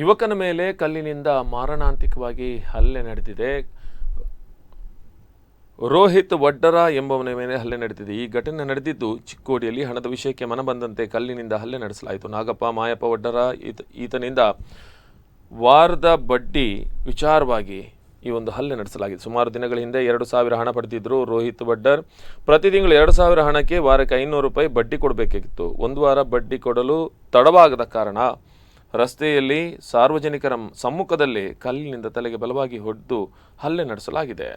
ಯುವಕನ ಮೇಲೆ ಕಲ್ಲಿನಿಂದ ಮಾರಣಾಂತಿಕವಾಗಿ ಹಲ್ಲೆ ನಡೆದಿದೆ. ರೋಹಿತ್ ವಡ್ಡರ ಎಂಬವನ ಮೇಲೆ ಹಲ್ಲೆ ನಡೆದಿದೆ. ಈ ಘಟನೆ ನಡೆದಿದ್ದು ಚಿಕ್ಕೋಡಿಯಲ್ಲಿ ಹಣದ ವಿಷಯಕ್ಕೆ ಮನಬಂದಂತೆ ಕಲ್ಲಿನಿಂದ ಹಲ್ಲೆ ನಡೆಸಲಾಯಿತು. ನಾಗಪ್ಪ, ಮಾಯಪ್ಪ ವಡ್ಡರ ಈತ, ಈತನಿಂದ ವಾರದ ಬಡ್ಡಿ ವಿಚಾರವಾಗಿ ಈ ಒಂದು ಹಲ್ಲೆ ನಡೆಸಲಾಗಿದೆ. ಸುಮಾರು ದಿನಗಳ ಹಿಂದೆ ಎರಡು ಸಾವಿರ ಹಣ ಪಡೆದಿದ್ದರು ರೋಹಿತ್ ವಡ್ಡರ್. ಪ್ರತಿ ತಿಂಗಳು ಎರಡು ಸಾವಿರ ಹಣಕ್ಕೆ ವಾರಕ್ಕೆ ಐನೂರು ರೂಪಾಯಿ ಬಡ್ಡಿ ಕೊಡಬೇಕಾಗಿತ್ತು. ಒಂದು ವಾರ ಬಡ್ಡಿ ಕೊಡಲು ತಡವಾಗದ ಕಾರಣ ರಸ್ತೆಯಲ್ಲಿ ಸಾರ್ವಜನಿಕರ ಸಮ್ಮುಖದಲ್ಲಿ ಕಲ್ಲಿನಿಂದ ತಲೆಗೆ ಬಲವಾಗಿ ಹೊಡೆದು ಹಲ್ಲೆ ನಡೆಸಲಾಗಿದೆ.